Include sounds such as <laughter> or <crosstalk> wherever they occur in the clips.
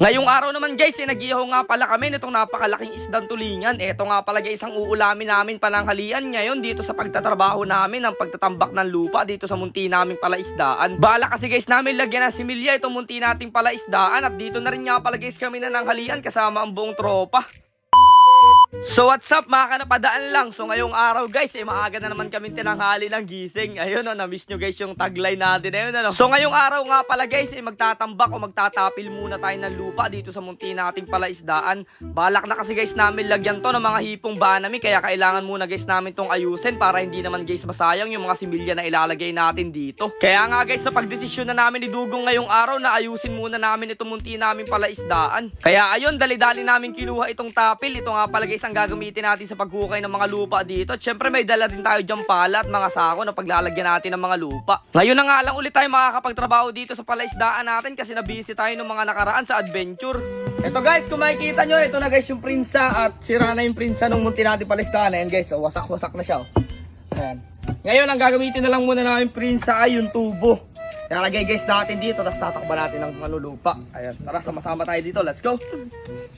Ngayong araw naman guys, eh, nag-ihaw nga pala kami nitong napakalaking isdang tulingan. Eto nga pala guys, ang uulamin namin pananghalian ngayon dito sa pagtatrabaho namin ng pagtatambak ng lupa dito sa munti naming palaisdaan. Bala kasi guys namin lagyan ng similya itong munti nating palaisdaan at dito na rin nga pala guys kami na nanghalian kasama ang buong tropa. So what's up mga kanapadaan lang? So ngayong araw guys eh maaga na naman kami tinanghali ng gising. Ayun o na-miss nyo guys yung tagline natin. Ayun ano. So ngayong araw nga pala guys eh magtatambak o magtatapil muna tayo ng lupa dito sa munti nating palaisdaan. Balak na kasi guys namin lagyan to ng mga hipong banami Kaya kailangan muna guys namin tong ayusin Para hindi naman guys masayang yung mga similya na ilalagay natin dito. Kaya nga guys sa pagdesisyon na namin ni Dugong ngayong araw na ayusin muna namin itong munti namin palaisdaan. Kaya ayun dali-dali namin kinuha itong tapil. Ito nga pala guys ang gagamitin natin sa paghukay ng mga lupa dito. At syempre may dala din tayo dyan pala at mga sako na paglalagyan natin ng mga lupa. Ngayon na nga lang ulit tayo makakapagtrabaho dito sa palaisdaan natin kasi nabisi tayo ng mga nakaraan sa adventure. Ito guys, kung makikita nyo, ito na guys yung prinsa at sira na yung prinsa nung munti natin palaisdaan. Ayan guys, oh, wasak-wasak na siya. Oh. Ayan. Ngayon, ang gagamitin na lang muna namin prinsa ay yung tubo. Lalagay guys natin dito, tapos tatakba natin ng ano, lupa. Ayan, tara, sama-sama tayo dito. Let's go!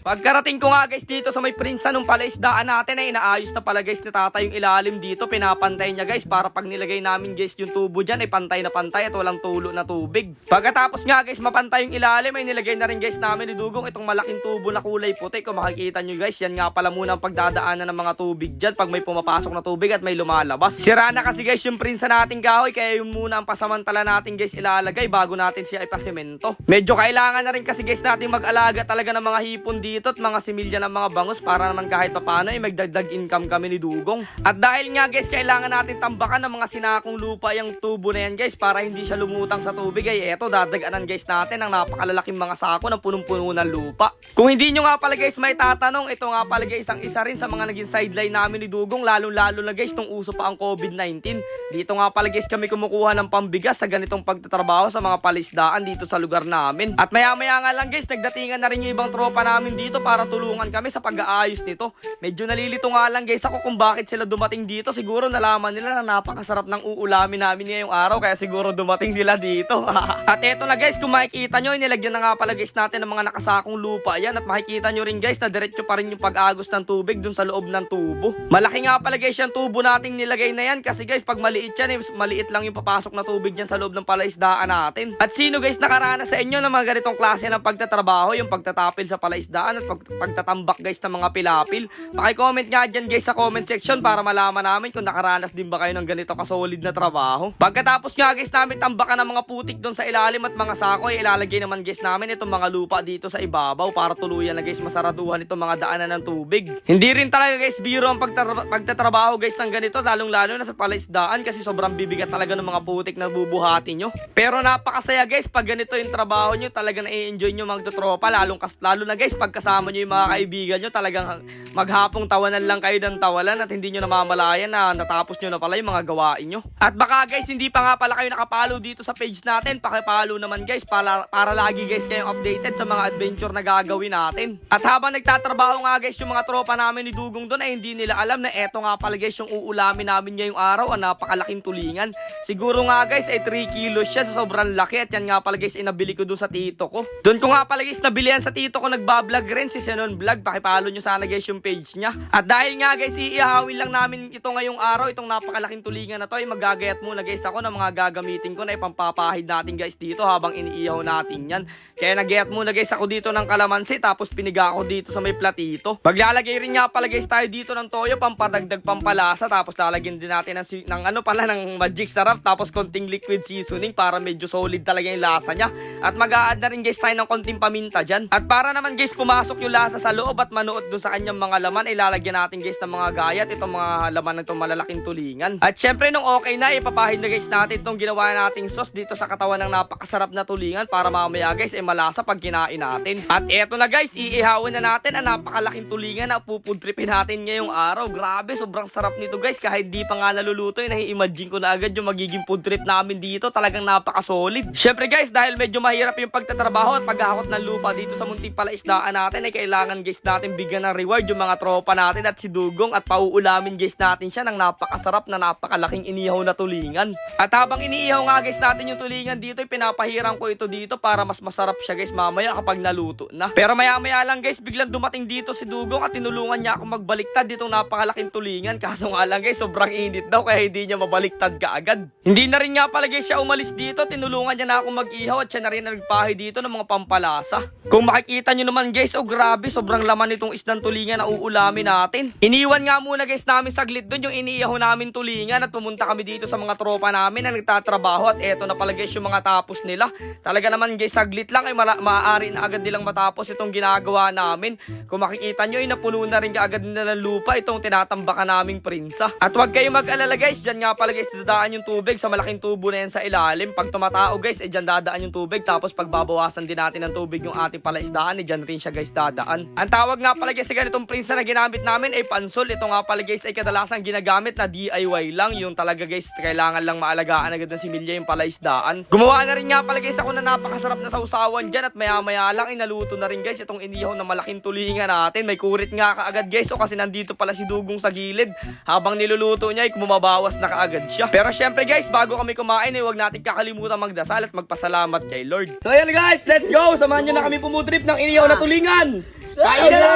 Pagkarating ko nga guys dito sa may prinsa nung palaisdaan natin ay inaayos na pala guys ni tata yung ilalim dito. Pinapantay niya guys para pag nilagay namin guys yung tubo dyan ay pantay na pantay at walang tulo na tubig. Pagkatapos nga guys mapantay yung ilalim ay nilagay na rin guys namin ni Dugong itong malaking tubo na kulay puti. Kung makikita nyo guys yan nga pala muna ang pagdadaanan ng mga tubig dyan pag may pumapasok na tubig at may lumalabas. Sira na kasi guys yung prinsa nating kahoy kaya yung muna ang pasamantala natin guys ilalagay bago natin siya ipasemento. Medyo kailangan na rin kasi guys natin mag-alaga talaga ng mga hipon dito at mga similya ng mga bangus para naman kahit papano ay magdagdag income kami ni Dugong. At dahil nga guys kailangan natin tambakan ng mga sinakong lupa yung tubo na yan guys para hindi siya lumutang sa tubig ay eto dadaganan guys natin ng napakalalaking mga sako ng punong-puno ng lupa. Kung hindi nyo nga pala guys may tatanong ito nga pala guys ang isa rin sa mga naging sideline namin ni Dugong lalo-lalo na guys nung uso pa ang COVID-19. Dito nga pala guys kami kumukuha ng pambigas sa ganitong pagtatrabaho sa mga palisdaan dito sa lugar namin. At maya-maya nga lang guys nagdatingan na rin yung ibang tropa namin dito para tulungan kami sa pag-aayos nito. Medyo nalilito nga lang guys ako kung bakit sila dumating dito. Siguro nalaman nila na napakasarap ng uulamin namin ngayong araw kaya siguro dumating sila dito. <laughs> at eto na guys kung makikita nyo inilagyan na nga pala guys natin ng mga nakasakong lupa yan at makikita nyo rin guys na diretso pa rin yung pag-agos ng tubig dun sa loob ng tubo. Malaki nga pala guys yung tubo nating nilagay na yan kasi guys pag maliit yan eh, maliit lang yung papasok na tubig dyan sa loob ng palaisdaan natin. At sino guys nakaranas sa inyo ng mga ganitong klase ng pagtatrabaho, yung pagtatapil sa palaisdaan at pag- pagtatambak guys ng mga pilapil? Paki-comment nga dyan guys sa comment section para malaman namin kung nakaranas din ba kayo ng ganito kasolid na trabaho. Pagkatapos nga guys namin tambakan ng mga putik doon sa ilalim at mga sako ay ilalagay naman guys namin itong mga lupa dito sa ibabaw para tuluyan na guys masaraduhan itong mga daanan ng tubig. Hindi rin talaga guys biro ang pagtra- pagtatrabaho guys ng ganito lalong lalo na sa palaisdaan kasi sobrang bibigat talaga ng mga putik na bubuhati nyo. Pero napakasaya guys pag ganito yung trabaho nyo talaga na-enjoy nyo magtotropa lalong kas lalo na guys pag kasama nyo yung mga kaibigan nyo talagang maghapong tawanan lang kayo ng tawalan at hindi nyo namamalayan na natapos nyo na pala yung mga gawain nyo. At baka guys hindi pa nga pala kayo nakapalo dito sa page natin pakipalo naman guys para, para lagi guys kayong updated sa mga adventure na gagawin natin. At habang nagtatrabaho nga guys yung mga tropa namin ni Dugong doon ay hindi nila alam na eto nga pala guys yung uulamin namin ngayong araw ang napakalaking tulingan. Siguro nga guys ay 3 kilos siya sa sobrang laki at yan nga pala guys inabili ko doon sa tito ko. Doon ko nga pala guys nabili yan sa tito ko nagbablog rin si Senon Vlog. Pakipalo nyo sana guys yung page niya. At dahil nga guys iihawin lang namin ito ngayong araw itong napakalaking tulingan na to ay magagayat muna guys ako ng mga gagamitin ko na ipampapahid natin guys dito habang iniihaw natin yan. Kaya nagayat muna guys ako dito ng kalamansi tapos piniga ako dito sa may platito. Paglalagay rin nga pala guys tayo dito ng toyo pampadagdag pampalasa tapos lalagyan din natin ng, ng ano pala ng magic sarap tapos konting liquid seasoning para medyo solid talaga yung lasa niya. At mag-a-add na rin guys tayo ng konting paminta dyan. At para naman guys pumasok yung lasa sa loob at manuot doon sa kanyang mga laman, ilalagyan natin guys ng mga gayat itong mga laman ng itong malalaking tulingan. At syempre nung okay na, ipapahid na guys natin itong ginawa nating sauce dito sa katawan ng napakasarap na tulingan para mamaya guys ay malasa pag kinain natin. At eto na guys, iihawin na natin ang napakalaking tulingan na pupudripin natin ngayong araw. Grabe, sobrang sarap nito guys. Kahit di pa nga naluluto, eh, nai-imagine ko na agad yung magiging food trip namin dito. Talaga talagang napaka-solid. Syempre guys, dahil medyo mahirap yung pagtatrabaho at paghahakot ng lupa dito sa munting palaisdaan natin, ay kailangan guys natin bigyan ng reward yung mga tropa natin at si Dugong at pauulamin guys natin siya ng napakasarap na napakalaking inihaw na tulingan. At habang iniihaw nga guys natin yung tulingan dito, pinapahiram ko ito dito para mas masarap siya guys mamaya kapag naluto na. Pero maya maya lang guys, biglang dumating dito si Dugong at tinulungan niya ako magbaliktad ditong napakalaking tulingan. Kaso nga lang guys, sobrang init daw kaya hindi niya mabaliktad kaagad. Hindi na rin nga pala guys siya umalis dito, tinulungan niya na ako mag-ihaw at siya na rin ang nagpahi dito ng mga pampalasa. Kung makikita nyo naman guys, oh grabe, sobrang laman nitong isdang tulingan na uulamin natin. Iniwan nga muna guys namin saglit doon yung iniihaw namin tulingan at pumunta kami dito sa mga tropa namin na nagtatrabaho at eto na pala guys yung mga tapos nila. Talaga naman guys, saglit lang ay maaari na agad nilang matapos itong ginagawa namin. Kung makikita nyo ay napuno na rin agad nila ng lupa itong tinatambakan naming prinsa. At huwag kayong mag-alala guys, dyan nga pala guys dadaan yung tubig sa malaking tubo na yan sa ilalim. Pag tumatao guys, eh dyan dadaan yung tubig tapos pagbabawasan din natin ng tubig yung ating palaisdaan, eh dyan rin siya guys dadaan. Ang tawag nga pala guys sa ganitong prinsa na ginamit namin ay pansol. Ito nga pala guys ay kadalasan ginagamit na DIY lang. Yung talaga guys, kailangan lang maalagaan agad ng similya yung palaisdaan. Gumawa na rin nga pala guys ako na napakasarap na sausawan dyan at maya maya lang inaluto na rin guys itong inihaw na malaking tulingan natin. May kurit nga kaagad guys o kasi nandito pala si Dugong sa gilid. Habang niluluto niya ay kumabawas na kaagad siya. Pero syempre guys, bago kami kumain ay huwag natin kakalimutan magdasal at magpasalamat kay Lord. So ayan guys, let's go! Samahan nyo na kami pumutrip ng inihaw na tulingan! Kain na!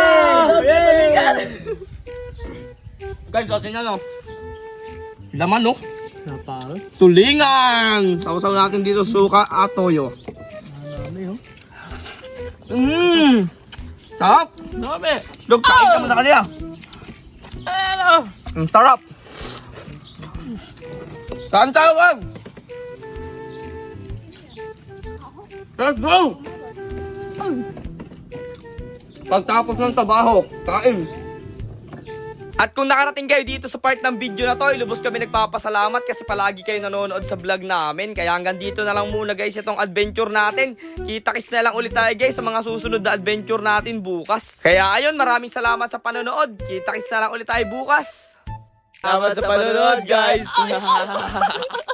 Guys, o tingnan o. Laman no? Napal. Tulingan! Sausaw natin dito suka at toyo. Mmm! Sarap! Dami. Dog, kain ka muna kanila. Ano? Ang sarap! Saan tawag? Let's go! Pagtapos ng trabaho, kain. At kung nakarating kayo dito sa part ng video na to, ay lubos kami nagpapasalamat kasi palagi kayo nanonood sa vlog namin. Kaya hanggang dito na lang muna guys itong adventure natin. Kita-kits na lang ulit tayo guys sa mga susunod na adventure natin bukas. Kaya ayun, maraming salamat sa panonood. Kita-kits na lang ulit tayo bukas. Salamat sa panonood guys! <laughs>